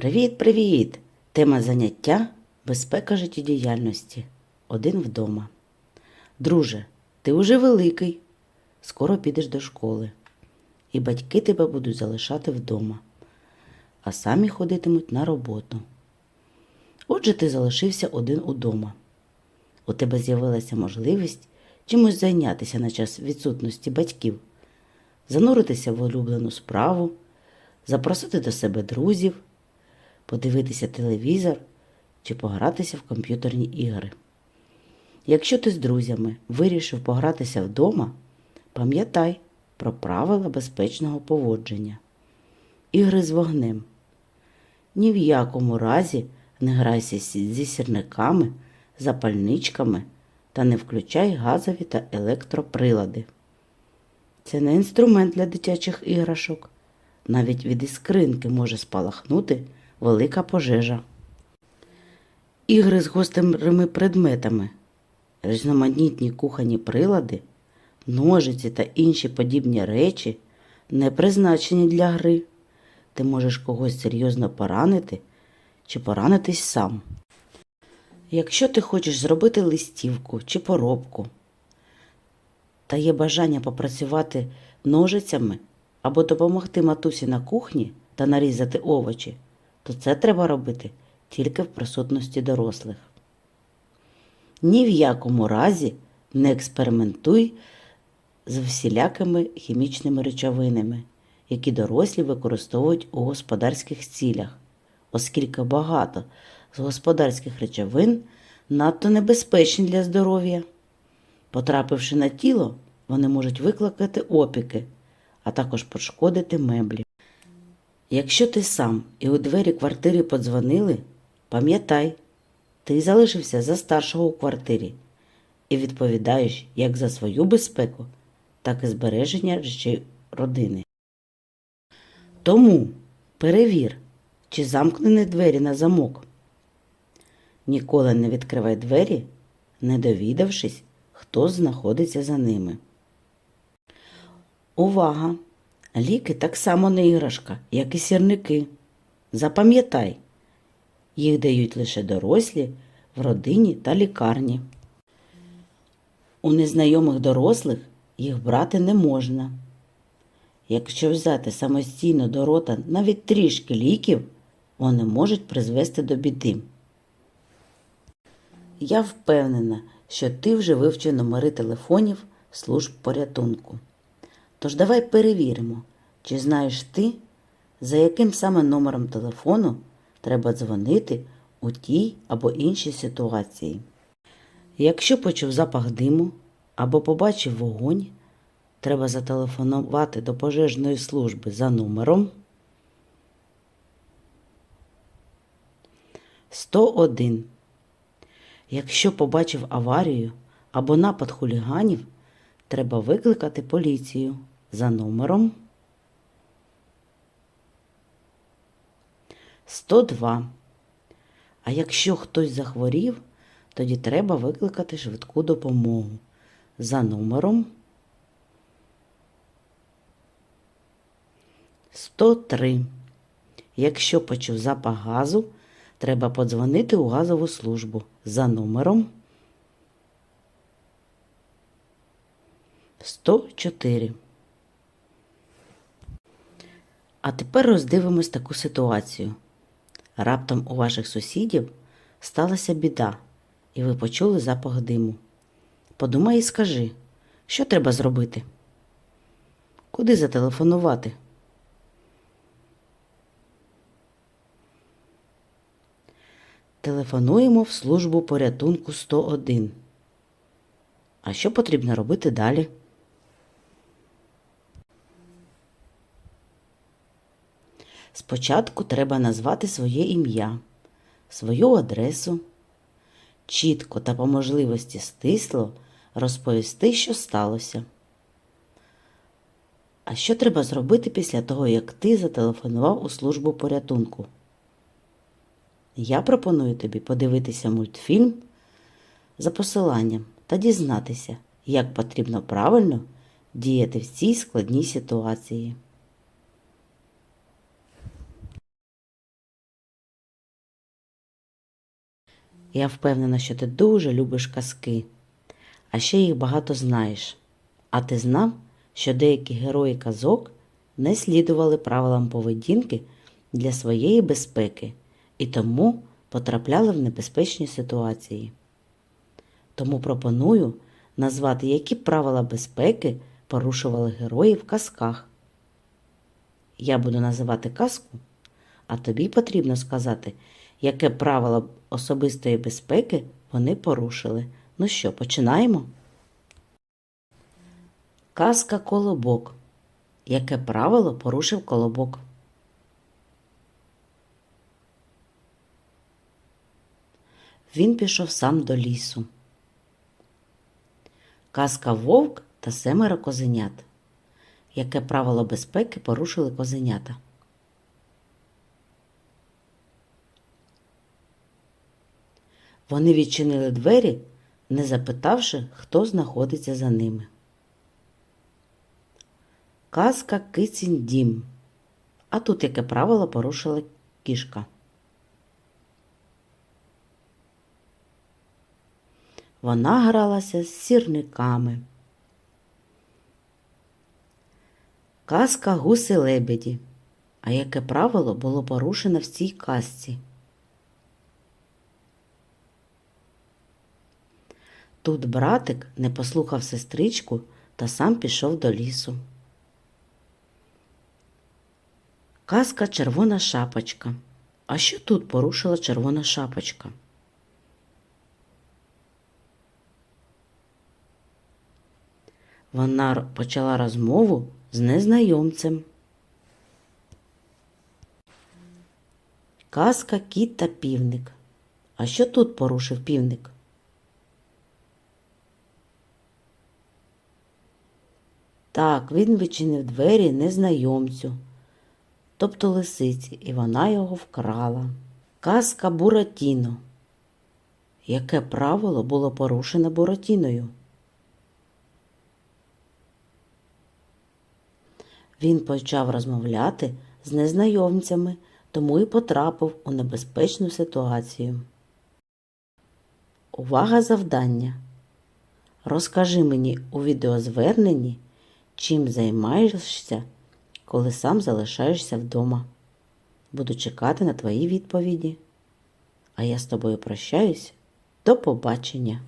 Привіт-привіт! Тема заняття безпека життєдіяльності. Один вдома. Друже, ти уже великий. Скоро підеш до школи. І батьки тебе будуть залишати вдома, а самі ходитимуть на роботу. Отже, ти залишився один удома. У тебе з'явилася можливість чимось зайнятися на час відсутності батьків, зануритися в улюблену справу, запросити до себе друзів, подивитися телевізор чи погратися в комп'ютерні ігри. Якщо ти з друзями вирішив погратися вдома, пам'ятай про правила безпечного поводження. Ігри з вогнем. Ні в якому разі не грайся зі сірниками, запальничками та не включай газові та електроприлади. Це не інструмент для дитячих іграшок. Навіть від іскринки може спалахнути велика пожежа. Ігри з гострими предметами, різноманітні кухонні прилади, ножиці та інші подібні речі не призначені для гри. Ти можеш когось серйозно поранити чи поранитись сам. Якщо ти хочеш зробити листівку чи поробку, та є бажання попрацювати ножицями або допомогти матусі на кухні та нарізати овочі, то це треба робити тільки в присутності дорослих. Ні в якому разі не експериментуй з всілякими хімічними речовинами, які дорослі використовують у господарських цілях, оскільки багато з господарських речовин надто небезпечні для здоров'я. Потрапивши на тіло, вони можуть викликати опіки, а також пошкодити меблі. Якщо ти сам і у двері квартири подзвонили, пам'ятай, ти залишився за старшого у квартирі і відповідаєш як за свою безпеку, так і збереження речей родини. Тому перевір, чи замкнені двері на замок. Ніколи не відкривай двері, не довідавшись, хто знаходиться за ними. Увага! Ліки так само не іграшка, як і сірники. Запам'ятай, їх дають лише дорослі в родині та лікарні. У незнайомих дорослих їх брати не можна. Якщо взяти самостійно до рота навіть трішки ліків, вони можуть призвести до біди. Я впевнена, що ти вже вивчив номери телефонів служб порятунку. Тож давай перевіримо, чи знаєш ти, за яким саме номером телефону треба дзвонити у тій або іншій ситуації. Якщо почув запах диму або побачив вогонь, треба зателефонувати до пожежної служби за номером 101. Якщо побачив аварію або напад хуліганів, треба викликати поліцію за номером 102. А якщо хтось захворів, тоді треба викликати швидку допомогу за номером 103. Якщо почув запах газу, треба подзвонити у газову службу за номером 104. А тепер роздивимось таку ситуацію. Раптом у ваших сусідів сталася біда, і ви почули запах диму. Подумай і скажи, що треба зробити? Куди зателефонувати? Телефонуємо в службу порятунку 101. А що потрібно робити далі? Спочатку треба назвати своє ім'я, свою адресу, чітко та по можливості стисло розповісти, що сталося. А що треба зробити після того, як ти зателефонував у службу порятунку? Я пропоную тобі подивитися мультфільм за посиланням та дізнатися, як потрібно правильно діяти в цій складній ситуації. Я впевнена, що ти дуже любиш казки, а ще їх багато знаєш. А ти знав, що деякі герої казок не слідували правилам поведінки для своєї безпеки і тому потрапляли в небезпечні ситуації. Тому пропоную назвати, які правила безпеки порушували герої в казках. Я буду називати казку, а тобі потрібно сказати, яке правило особистої безпеки вони порушили. Ну що, починаємо? Казка Колобок. Яке правило порушив колобок? Він пішов сам до лісу. Казка Вовк та семеро козенят. Яке правило безпеки порушили козенята? Вони відчинили двері, не запитавши, хто знаходиться за ними. Казка Кицін дім. А тут яке правило порушила кішка? Вона гралася з сірниками. Казка гуси лебеді. А яке правило було порушено в цій казці? Тут братик не послухав сестричку та сам пішов до лісу. Казка Червона шапочка. А що тут порушила червона шапочка? Вона почала розмову з незнайомцем. Казка кіт та півник. А що тут порушив півник? Так, він відчинив двері незнайомцю, тобто лисиці, і вона його вкрала. Казка Буратіно. Яке правило було порушено Буратіною? Він почав розмовляти з незнайомцями, тому і потрапив у небезпечну ситуацію. Увага завдання. Розкажи мені у відеозверненні, чим займаєшся, коли сам залишаєшся вдома. Буду чекати на твої відповіді. А я з тобою прощаюсь. До побачення!